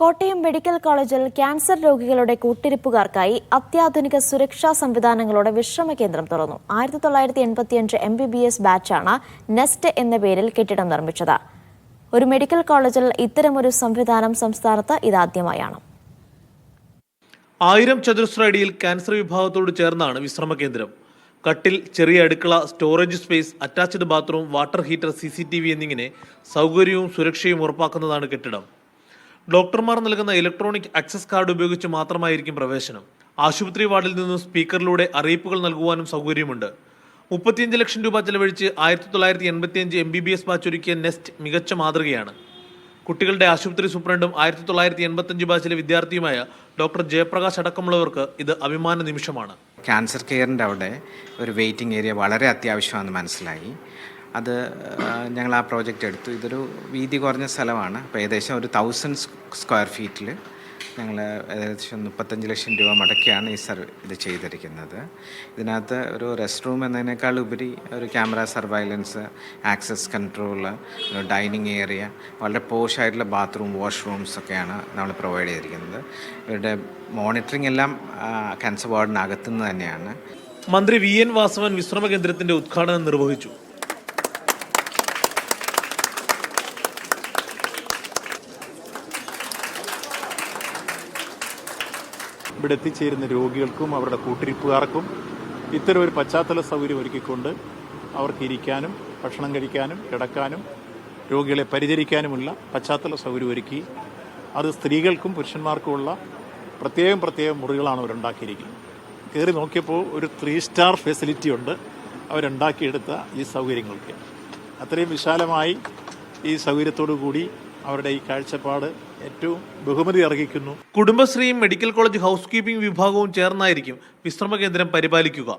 Kottayam medical കോളേജിൽ cancer രോഗികളുടെ കൂട്ടിരിപ്പുകാർക്കായി അത്യാധുനിക സുരക്ഷാ സംവിധാനങ്ങളോടെ വിശ്രമ കേന്ദ്രം തുറന്നു. ആയിരത്തി തൊള്ളായിരത്തി എൺപത്തിയഞ്ച് എം ബി ബി എസ് ബാച്ചാണ് നെസ്റ്റ് എന്ന പേരിൽ കെട്ടിടം നിർമ്മിച്ചത്. ഒരു മെഡിക്കൽ കോളേജിൽ ഇത്തരമൊരു സംവിധാനം സംസ്ഥാനത്ത് ഇതാദ്യമായാണ്. ആയിരം ചതുരശ്ര അടിയിൽ ക്യാൻസർ വിഭാഗത്തോട് ചേർന്നാണ് വിശ്രമ കേന്ദ്രം. കട്ടിൽ ചെറിയ അടുക്കള storage space attached bathroom water heater C C T V എന്നിങ്ങനെ സൗകര്യവും സുരക്ഷയും ഉറപ്പാക്കുന്നതാണ് കെട്ടിടം. ഡോക്ടർമാർ നൽകുന്ന ഇലക്ട്രോണിക് ആക്സസ് കാർഡ് ഉപയോഗിച്ച് മാത്രമായിരിക്കും പ്രവേശനം. ആശുപത്രി വാർഡിൽ നിന്നും സ്പീക്കറിലൂടെ അറിയിപ്പുകൾ നൽകുവാനും സൗകര്യമുണ്ട്. മുപ്പത്തിയഞ്ച് ലക്ഷം രൂപ ചെലവഴിച്ച് ആയിരത്തി തൊള്ളായിരത്തി എൺപത്തിയഞ്ച് എം ബി ബി എസ് ബാച്ച് ഒരുക്കിയ നെസ്റ്റ് മികച്ച മാതൃകയാണ്. കുട്ടികളുടെ ആശുപത്രി സൂപ്രണ്ടും ആയിരത്തി തൊള്ളായിരത്തി എൺപത്തഞ്ച് ബാച്ചിലെ വിദ്യാർത്ഥിയുമായ ഡോക്ടർ ജയപ്രകാശ് അടക്കമുള്ളവർക്ക് ഇത് അഭിമാന നിമിഷമാണ്. ക്യാൻസർ കെയറിന്റെ അവിടെ ഒരു വെയിറ്റിംഗ് ഏരിയ വളരെ അത്യാവശ്യമാണെന്ന് മനസ്സിലായി. അത് ഞങ്ങൾ ആ പ്രോജക്റ്റ് എടുത്തു. ഇതൊരു വീതി കുറഞ്ഞ സ്ഥലമാണ്. അപ്പോൾ ഏകദേശം ഒരു തൗസൻഡ് സ്ക്വയർ ഫീറ്റിൽ ഞങ്ങൾ ഏകദേശം മുപ്പത്തഞ്ച് ലക്ഷം രൂപ മുടക്കിയാണ് ഈ സർ ഇത് ചെയ്തിരിക്കുന്നത്. ഇതിനകത്ത് ഒരു റെസ്റ്റ് റൂം എന്നതിനേക്കാൾ ഉപരി ഒരു camera surveillance access control dining area വളരെ പോഷായിട്ടുള്ള ബാത്റൂം വാഷ്റൂംസ് ഒക്കെയാണ് നമ്മൾ പ്രൊവൈഡ് ചെയ്തിരിക്കുന്നത്. ഇവരുടെ മോണിറ്ററിംഗ് എല്ലാം ക്യാൻസർ വാർഡിനകത്തുനിന്ന് തന്നെയാണ്. മന്ത്രി വി എൻ വാസവൻ വിശ്രമ കേന്ദ്രത്തിന്റെ ഉദ്ഘാടനം നിർവഹിച്ചു. ഇവിടെ എത്തിച്ചേരുന്ന രോഗികൾക്കും അവരുടെ കൂട്ടിരിപ്പുകാർക്കും ഇത്തരം ഒരു പശ്ചാത്തല സൗകര്യം ഒരുക്കിക്കൊണ്ട് അവർക്ക് ഇരിക്കാനും ഭക്ഷണം കഴിക്കാനും കിടക്കാനും രോഗികളെ പരിചരിക്കാനുമുള്ള പശ്ചാത്തല സൗകര്യം ഒരുക്കി അത് സ്ത്രീകൾക്കും പുരുഷന്മാർക്കുമുള്ള പ്രത്യേകം പ്രത്യേകം മുറികളാണ് അവരുണ്ടാക്കിയിരിക്കുന്നത്. കയറി നോക്കിയപ്പോൾ ഒരു ത്രീ സ്റ്റാർ ഫെസിലിറ്റി ഉണ്ട്. അവരുണ്ടാക്കിയെടുത്ത ഈ സൗകര്യങ്ങൾക്ക്. അത്രയും വിശാലമായി ഈ സൗകര്യത്തോടു കൂടി അവരുടെ ഈ കാഴ്ചപ്പാട് ഏറ്റവും ബഹുമതി അർഹിക്കുന്നു. കുടുംബശ്രീയും മെഡിക്കൽ കോളേജ് ഹൗസ് കീപ്പിംഗ് വിഭാഗവും ചേർന്നായിരിക്കും വിശ്രമ കേന്ദ്രം പരിപാലിക്കുക.